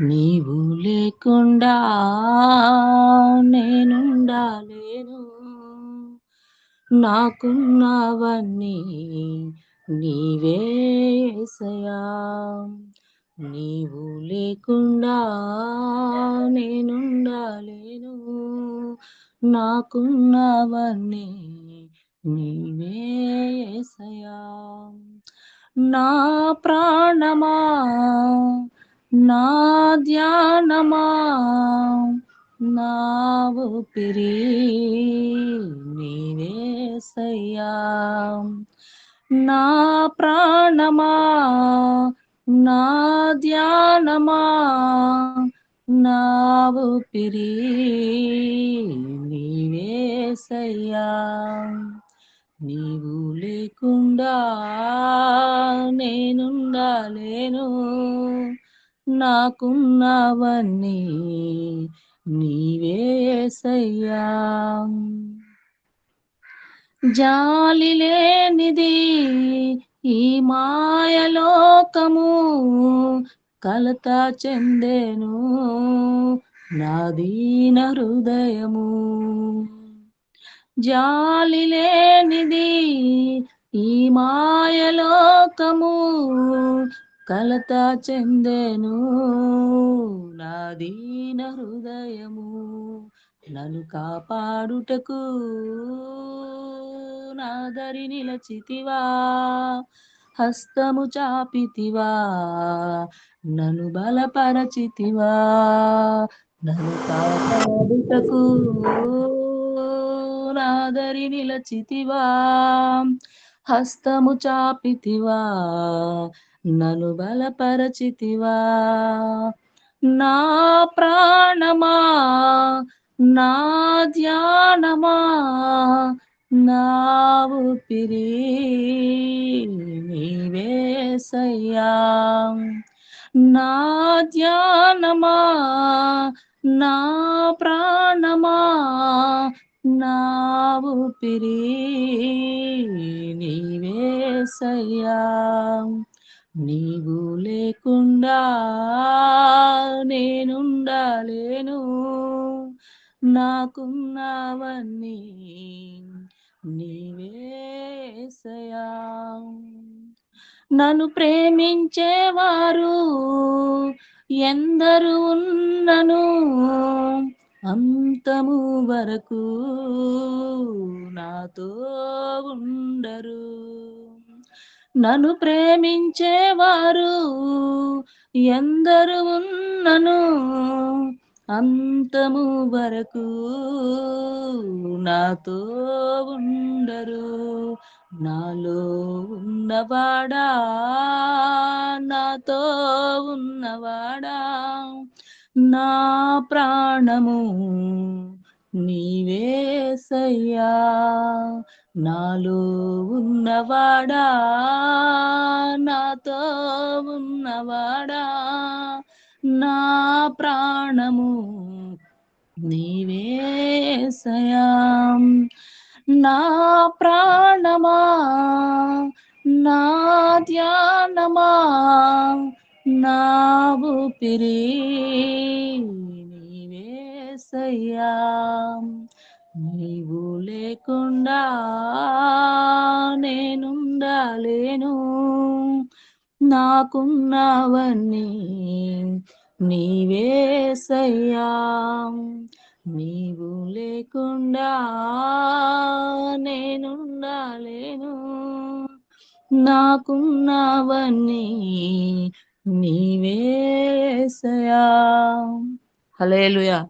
నీవు లేకుండా నేనుండాలేను. నాకున్నవన్నీ నీవేసయా నీవు లేకుండా నేనుండాలేను. నాకున్నవన్నీ నీవేసయా నా ప్రాణమా నా ధ్యానమా? నా ఊపిరి నీవేసయ్యా నా ప్రాణమా? నా ధ్యానమా? నా ఊపిరి నీవేసయ్యా నీవు లేకుండా నేనుండాలేను. నాకున్నవన్నీ నీవేసయ్యా జాలి లేనిది ఈ మాయలోకము కలత చెందేను నాదీన హృదయము. జాలి లేనిది ఈ మాయలోకము కలత చెందెను నాదీన హృదయము. నన్ను కాపాడుటకు నాదరి నిలచితివా? హస్తము చాపితివా? నన్ను బలపరచితివా? నన్ను కాపాడుటకు నాదరి నిలచితివా? హస్తము చాపితివా? నను బలపరచితివా? నా ప్రాణమా? నా ధ్యానమా? నా ఊపిరి నీవేసయ్యా నా ధ్యానమా? నా ప్రాణమా? నా ఊపిరి నీవేసయ్యా నీవు లేకుండా నేనుండలేను. నాకున్నావన్నీ నీవేసయా నన్ను ప్రేమించేవారు ఎందరు ఉన్నను అంతము వరకు నాతో ఉండరు. నన్ను ప్రేమించేవారు ఎందరు ఉన్నను అంతము వరకు నాతో ఉండరు. నాలో ఉన్నవాడా? నాతో ఉన్నవాడా? నా ప్రాణము నీవేసయ్యా. నాలో ఉన్నవాడా నాతో ఉన్నవాడా నా ప్రాణము నీవేసయా నా ప్రాణమా నా ధ్యానమా నా ఊపిరి నీవేసయ్యా నీవు లేకుండా నేనుండలేను. నాకున్నవన్నీ నీవేసయ్యా నీవు లేకుండా నేనుండలేను. నాకున్నవన్నీ నీవేసయా హలేలుయా